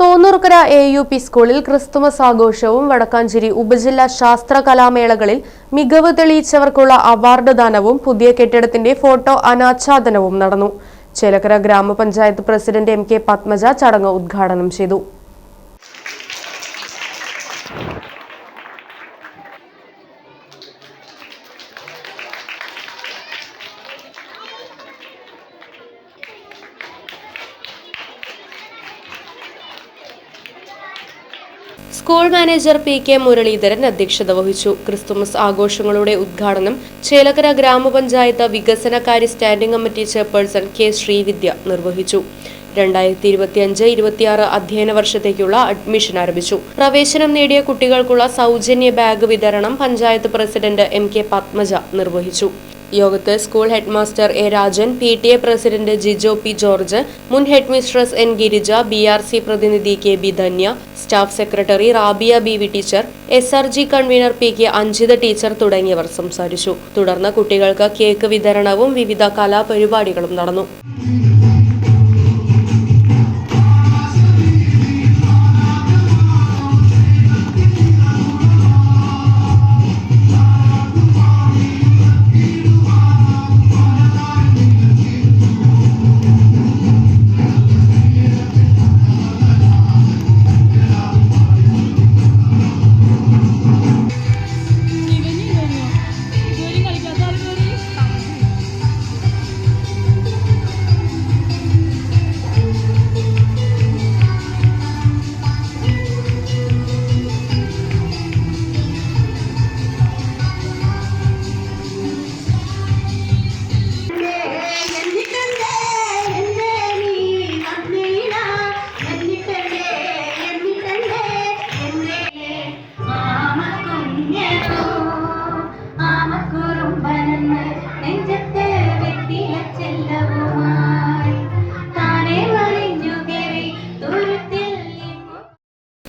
Thonnurkara A U P സ്കൂളിൽ Christmas ആഘോഷവും വടക്കാഞ്ചേരി ഉപജില്ലാ ശാസ്ത്ര കലാമേളകളിൽ മികവ് തെളിയിച്ചവർക്കുള്ള അവാർഡ് ദാനവും പുതിയ കെട്ടിടത്തിന്റെ ഫോട്ടോ അനാച്ഛാദനവും നടന്നു. ചേലക്കര ഗ്രാമപഞ്ചായത്ത് പ്രസിഡന്റ് എം കെ പത്മജ ചടങ്ങ് ഉദ്ഘാടനം ചെയ്തു. School manager P K Muraleedharan അധ്യക്ഷത വഹിച്ചു. ക്രിസ്തുമസ് ആഘോഷങ്ങളുടെ ഉദ്ഘാടനം ചേലക്കര ഗ്രാമപഞ്ചായത്ത് വികസനകാര്യ standing committee chairperson K Sreevidya നിർവഹിച്ചു. രണ്ടായിരത്തി ഇരുപത്തിയഞ്ച് ഇരുപത്തിയാറ് അധ്യയന വർഷത്തേക്കുള്ള അഡ്മിഷൻ ആരംഭിച്ചു. പ്രവേശനം നേടിയ കുട്ടികൾക്കുള്ള സൗജന്യ ബാഗ് വിതരണം panchayat president M K Padmaja നിർവഹിച്ചു. യോഗത്ത് school headmaster A Rajan P T A president Jijo P George മുൻ headmistress N Girija B R C പ്രതിനിധി K B Dhanya staff secretary Rabiya B V teacher S R G convener P K Anjitha teacher തുടങ്ങിയവർ സംസാരിച്ചു. തുടർന്ന് കുട്ടികൾക്ക് cake വിതരണവും വിവിധ കലാപരിപാടികളും നടന്നു.